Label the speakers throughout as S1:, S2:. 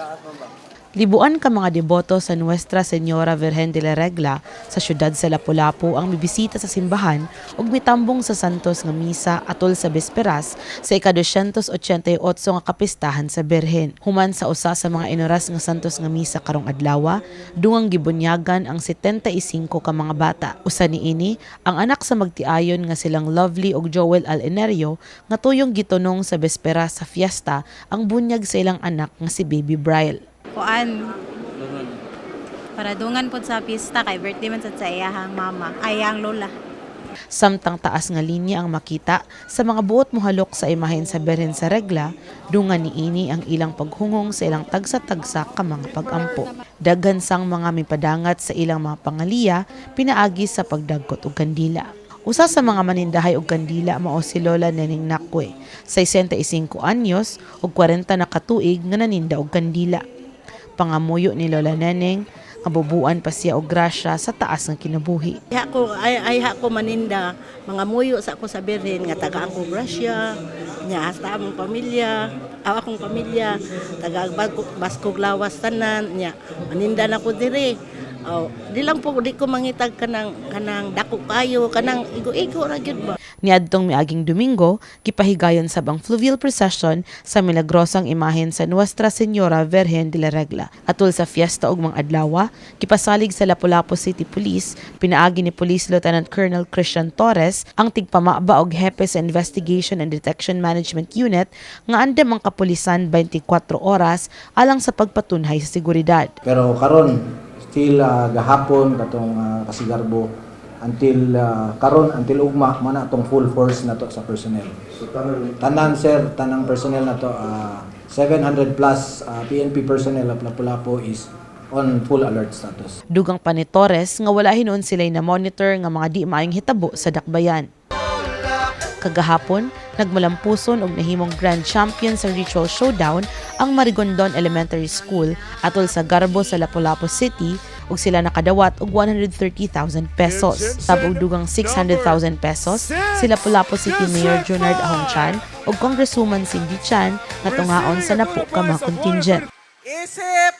S1: Tá, vamos lá. Libuan ka mga deboto sa Nuestra Señora Virgen de la Regla sa syudad sa Lapu-Lapu ang mibisita sa simbahan ug mitambong sa Santos nga misa atol sa Besperas sa ika-288 nga kapistahan sa Birhen. Human sa usa sa mga inoras nga Santos nga misa karong adlaw, dungang gibunyagan ang 75 ka mga bata. Usa niini ang anak sa magtiayon nga silang Lovely ug Joel Alinerio nga tuyong gitunong sa Besperas sa fiesta ang bunyag sa ilang anak nga si Baby Brian.
S2: Kuan para dungan pod sa pista kay birthday man sad sa iyahang mama ayang lola
S1: Samtang taas nga linya ang makita sa mga buot mohalok sa imahen sa Beren sa regla, dungan niini ang ilang paghungong sa ilang tagsa-tagsa ka mga pagampo. Daghan sang mga mipadangat sa ilang mga pangaliya, pinaagi sa pagdagkot og kandila. Usa sa mga manindahay og kandila mao si Lola Neneng Nakwe, 65 anyos ug 40 na katuig nga naninda og kandila. Pangamuyo ni Lola Neneng, kabubuan pa siya og grasya sa taas ng kinabuhi.
S3: Ay ako ay, ay ako maninda mga muyo sa ako sa Berlin nga taga ako Gracia nya hasta among pamilya aw akong pamilya taga Basko- Baskog Lawas tanan nya maninda na ko diri. Oh, di lang po di ko mangitag kanang kanang dako kayo kanang igo-igo ra gyud ba
S1: Niadtong miaging Domingo, gipahigayon sa bang fluvial procession sa milagrosang imahen sa Nuestra Señora Virgen de la Regla. Atol sa fiesta ug mga adlaw, gipasalig sa Lapu-Lapu City Police, pinaagi ni Police Lieutenant Colonel Christian Torres ang tigpamaba og hepe sa Investigation and Detection Management Unit nga andam ang kapulisan 24 oras alang sa pagpatunhay sa seguridad.
S4: Pero karon still ah, gahapon katong ah, kasigarbo until ah, karon until ugma man atong full force nato sa personnel. tanan sir, tanang personnel nato ah, 700 plus ah, PNP personnel of Lapu-Lapu is on full alert status.
S1: Dugang pa ni Torres nga wala hinuon sila na monitor nga mga di maayong hitabo sa dakbayan. Kagahapon, nagmalampuson og nahimong grand champion sa ritual showdown ang Marigondon Elementary School atol sa Garbo sa Lapu-Lapu City ug sila nakadawat og 130,000 pesos. Tabog dugang 600,000 pesos. si Lapu-Lapu City Mayor Junard Ahongchan ug Congresswoman Cindy Chan nga tungaon sa napo ka mga contingent.
S5: Isip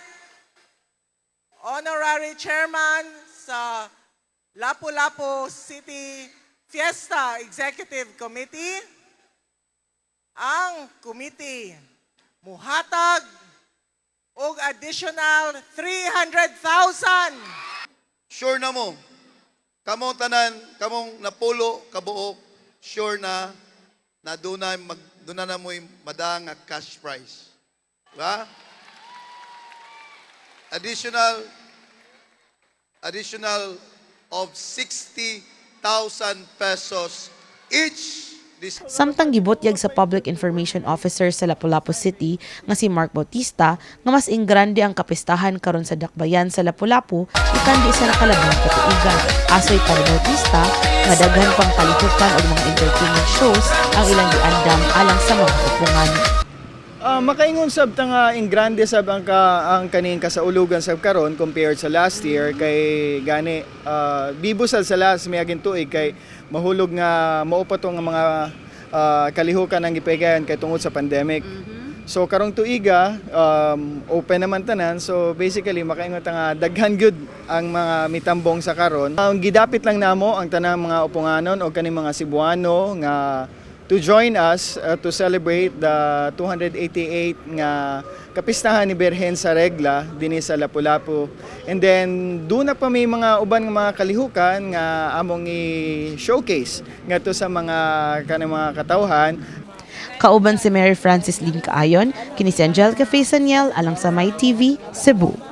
S5: Honorary Chairman sa Lapu-Lapu City Fiesta Executive Committee. Ang committee muhatag og additional 300,000
S6: sure na mo, kamong tanan, kamong napulo, kabuok, sure na na doon na, mag, doon na na mo madang nga cash prize. Ba? Additional, additional of 60,000 pesos each
S1: Samtang gibutyag sa Public Information Officer sa Lapu-Lapu City nga si Mark Bautista nga mas ingrande ang kapistahan karon sa Dakbayan sa Lapu-Lapu ikan di sa nakalabang katuigan. Asoy pa ni Bautista nga daghan pang kalihukan og mga entertainment shows ang ilang giandam alang sa mga upungan.
S7: Ah, makaingon sab ta nga ing grande sab ang ka ang kaning kasaulugan sab karon compared sa last year kay gani ah, bibo sa last may aging tuig kay mahulog nga mao pa tong mga ah, kalihukan ang gipegayan kay tungod sa pandemic. So karong tuiga um, open naman tanan so basically makaingon ta nga daghan gyud ang mga mitambong sa karon. Ang gidapit lang namo ang tanang mga upunganon o kaning mga Cebuano nga to join us uh, to celebrate the 288 nga kapistahan ni Berhen sa Regla dinhi sa Lapu-Lapu. And then doon na pa may mga uban nga mga kalihukan nga among i-showcase nga to sa mga kanang mga katawhan
S1: Kauban si Mary Francis Lin Kaayon, kini si Angelica Faisaniel alang sa My TV, Cebu.